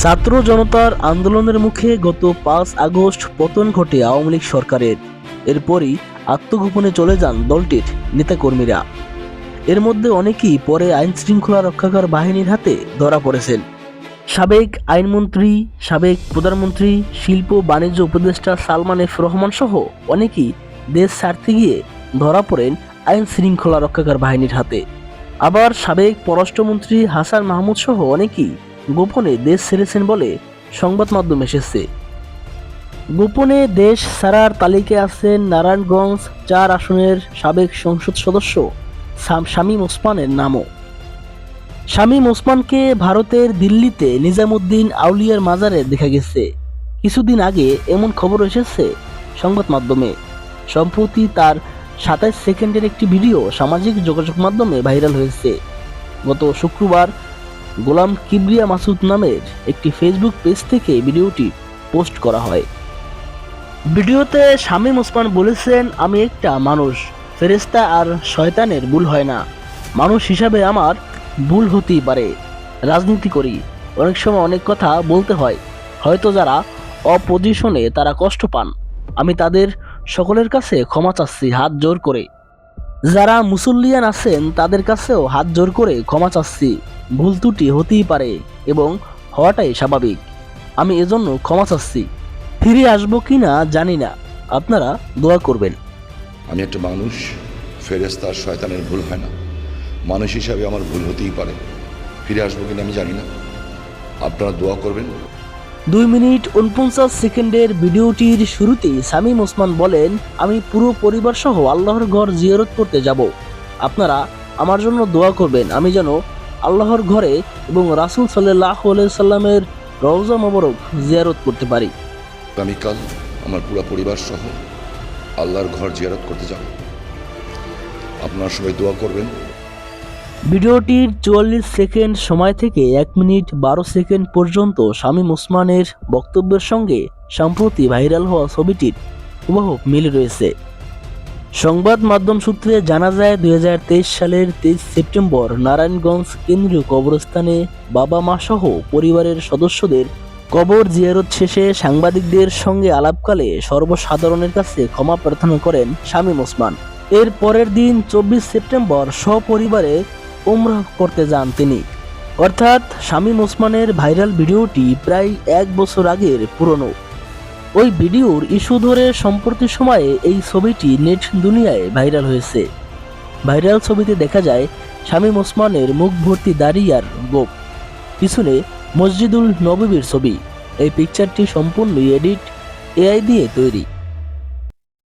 ছাত্র জনতার আন্দোলনের মুখে গত পাঁচ আগস্ট পতন ঘটে আওয়ামী লীগ সরকারের। এরপরই আত্মগোপনে চলে যান দলটির নেতাকর্মীরা। এর মধ্যে অনেকেই পরে আইন শৃঙ্খলা রক্ষাকার বাহিনীর হাতে ধরা পড়েছেন। সাবেক আইনমন্ত্রী, সাবেক প্রধানমন্ত্রী, শিল্প, বাণিজ্য উপদেষ্টা সালমান এফ রহমান সহ অনেকেই দেশ ছাড়তে গিয়ে ধরা পড়েন আইন শৃঙ্খলা রক্ষাকার বাহিনীর হাতে। আবার সাবেক পররাষ্ট্রমন্ত্রী হাসান মাহমুদ সহ অনেকেই গোপনে দেশ ছেড়েছেন বলে সংবাদ মাধ্যম এসেছে। গোপনে দেশ ছাড়ার তালিকায় আছেন নারায়ণগঞ্জ চার আসনের সাবেক সংসদ সদস্য শাম- শামীম ওসমানের নামও। শামীম ওসমানকে ভারতের দিল্লিতে নিজামুদ্দিন আউলিয়ার মাজারে দেখা গেছে। কিছুদিন আগে এমন খবর এসেছে সংবাদ মাধ্যমে। সম্প্রতি তার সাতাইশ সেকেন্ডের একটি ভিডিও সামাজিক যোগাযোগ মাধ্যমে ভাইরাল হয়েছে। গত শুক্রবার গোলাম কিবরিয়া মাসুদ নামের একটি ফেসবুক পেজ থেকে ভিডিওটি পোস্ট করা হয়। ভিডিওতে শামীম ওসমান বলেছেন, আমি একটা মানুষ ফেরেস্তা আর শয়তানের ভুল হয় না। মানুষ হিসাবে আমার ভুল হতেই পারে। রাজনীতি করি। অনেক সময় অনেক কথা বলতে হয়। হয়তো যারা অপজিশনে তারা কষ্ট পান। আমি তাদের সকলের কাছে ক্ষমা চাচ্ছি, হাত জোর করে। যারা মুসল্লিয়ান আছেন, তাদের কাছেও হাত জোর করে ক্ষমা চাচ্ছি। ভুল ত্রুটি হতেই পারে এবং হওয়াটাই স্বাভাবিক। আমি এজন্য ক্ষমা চাচ্ছি। ফিরে আসব কি না জানি না। আপনারা দোয়া করবেন। আমি একটা মানুষ ফেরেস্তার শয়তানের ভুল হয় না। মানুষ হিসাবে আমার ভুল হতেই পারে। ফিরে আসব কিনা আমি জানি না। আপনারা দোয়া করবেন। দুই মিনিট উনপঞ্চাশ সেকেন্ডের ভিডিওটির শুরুতেই সামিম ওসমান বলেন, আমি পুরো পরিবার সহ আল্লাহর ঘর জিয়ারত করতে যাব। আপনারা আমার জন্য দোয়া করবেন। আমি যেন আল্লাহর ঘরে এবং রাসুল সাল্লাহ সাল্লামের রওজা মোবারক জিয়ারত করতে পারি। আগামীকাল আমার পুরো পরিবার সহ আল্লাহর ঘর জিয়ারত করতে যাব। আপনারা সবাই দোয়া করবেন। ভিডিওটির চুয়াল্লিশ সেকেন্ড সময় থেকে এক মিনিট বারো সেকেন্ড পর্যন্ত শামীম ওসমানের বক্তব্যের সঙ্গে সম্প্রতি ভাইরাল হওয়া ছবিটির হুবহু মিল রয়েছে। সংবাদ মাধ্যম সূত্রে জানা যায়, দুই হাজার তেইশ সালের তেইশ সেপ্টেম্বর নারায়ণগঞ্জ কেন্দ্রীয় কবরস্থানে বাবা মা সহ পরিবারের সদস্যদের কবর জিয়ারত শেষে সাংবাদিকদের সঙ্গে আলাপকালে সর্বসাধারণের কাছে ক্ষমা প্রার্থনা করেন শামীম ওসমান। এর পরের দিন চব্বিশ সেপ্টেম্বর সপরিবারে উমরাহ করতে যান তিনি। অর্থাৎ শামীম ওসমানের ভাইরাল ভিডিওটি প্রায় এক বছর আগের পুরনো। ওই ভিডিওর ইস্যু ধরে সম্প্রতি সময়ে এই ছবিটি নেট দুনিয়ায় ভাইরাল হয়েছে। ভাইরাল ছবিতে দেখা যায়, শামীম ওসমানের মুখ ভর্তি দাড়ি আর গোপ। পিছনে মসজিদুল নববীর ছবি। এই পিকচারটি সম্পূর্ণ এডিট এআই দিয়ে তৈরি।